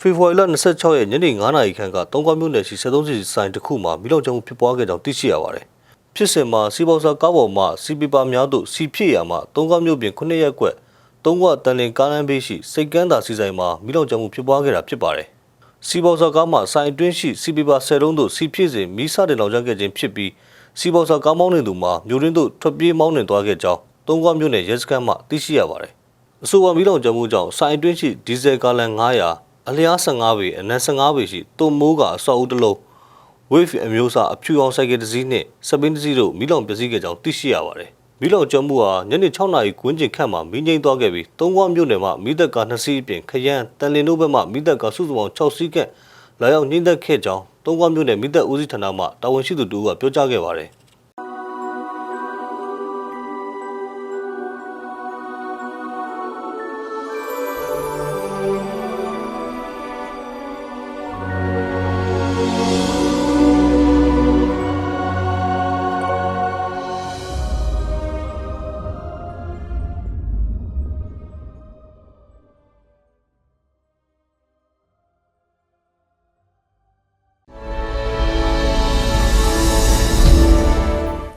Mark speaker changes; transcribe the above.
Speaker 1: ဖေဖော်ဝါရီလ26ရက်ညနေ9:00နာရီခန့်ကတုံးကွာမြို့နယ်ရှိ73စီဆိုင်တစ်ခုမှာမိလောင်ကျွမ်းမှုဖြစ်ပွားခဲ့ကြောင်းသိရှိရပါတယ်။ဖြစ်စဉ်မှာစီပေါစာကားပေါ်မှာစီပီပါများသို့စီဖြစ်ရာမှာတုံးကွာမြို့ပြင်9ရက်ကွက်တုံးကွာတန်လင်ကားလမ်းဘေးရှိစိတ်ကမ်းသာစီဆိုင်မှာမိလောင်ကျွမ်းမှုဖြစ်ပွားခဲ့တာဖြစ်ပါတယ်။စီပေါစာကားမှာဆိုင်အတွင်းရှိစီပီပါ10လုံးသို့စီဖြစ်စဉ်မိစတင်လောင်ကျွမ်းခဲ့ခြင်းဖြစ်ပြီး စီပေါစာကားမောင်းနေသူမှာမြို့ရင်းသို့ထွက်ပြေးမောင်းနှင်သွားခဲ့ကြောင်းတုံးကွာမြို့နယ်ရဲစခန်းမှသိရှိရပါတယ်။အဆိုပါမီးလောင်ကျွမ်းမှုကြောင့်စိုင်အတွင်းရှိဒီဇယ်ကားလန်900အလျား15ပေအနက်15ပေရှိတုံမိုးကအဆောက်အဦတစ်လုံး wave အမျိုးအစားအဖြူအောင်ဆိုင်ကယ်တစ်စီးနဲ့စပင်းတစ်စီးတို့မီးလောင်ပျက်စီးခဲ့ကြောင်းသိရှိရပါတယ်။မီးလောင်ကျွမ်းမှုဟာညနေ6နာရီခွင်းကျင်ခန့်မှာမီးငြိမ်းသွားခဲ့ပြီးသုံးခွမြို့နယ်မှာမီးသက်ကား2စီးအပြင်ခရမ်းတန်လင်းတို့ဘက်မှမီးသက်ကားစုစုပေါင်း6စီးခန့်လာရောက်ညှိနှက်ခဲ့ကြောင်း သုံးခွမြို့နယ်မီးသက်ဦးစီးဌာနမှတာဝန်ရှိသူတို့ကပြောကြားခဲ့ပါတယ်။